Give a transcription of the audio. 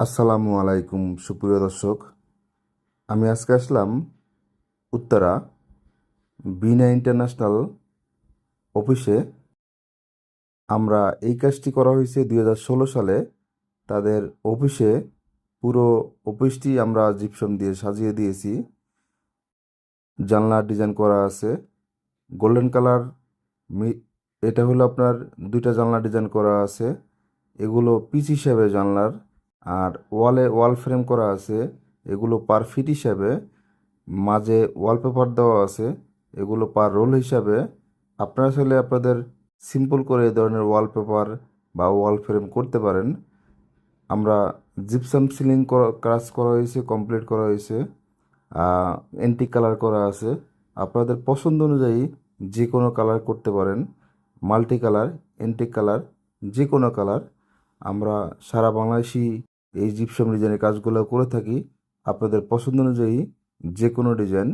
আসসালামু আলাইকুম, সুপ্রিয় দর্শক। আমি আজকে আসলাম উত্তরা বিনা ইন্টারন্যাশনাল অফিসে। আমরা এই কাজটি করা হয়েছে দুই হাজার ষোলো সালে। তাদের অফিসে পুরো অফিসটি আমরা জিপসম দিয়ে সাজিয়ে দিয়েছি। জানলার ডিজাইন করা আছে। গোল্ডেন কালার এটা হলো আপনার দুইটা জানলা ডিজাইন করা আছে। এগুলো পিচ হিসাবে জানলার। আর ওয়ালে ওয়াল ফ্রেম করা আছে, এগুলো পার ফিট হিসাবে। মাঝে ওয়ালপেপার দেওয়া আছে, এগুলো পার রোল হিসাবে। আপনারা চাইলে আপনাদের সিম্পল করে এই ধরনের ওয়ালপেপার বা ওয়াল ফ্রেম করতে পারেন। আমরা জিপসাম সিলিং কাজ করা হয়েছে, কমপ্লিট করা হয়েছে। এন্টিক কালার করা আছে। আপনাদের পছন্দ অনুযায়ী যে কোনো কালার করতে পারেন। মাল্টি কালার এন্টিক কালার যে কোনো কালার। আমরা সারা বাংলাদেশি এই জিপসাম ডিজাইনের কাজগুলো করে থাকি। আপনাদের পছন্দ অনুযায়ী যে কোনো ডিজাইন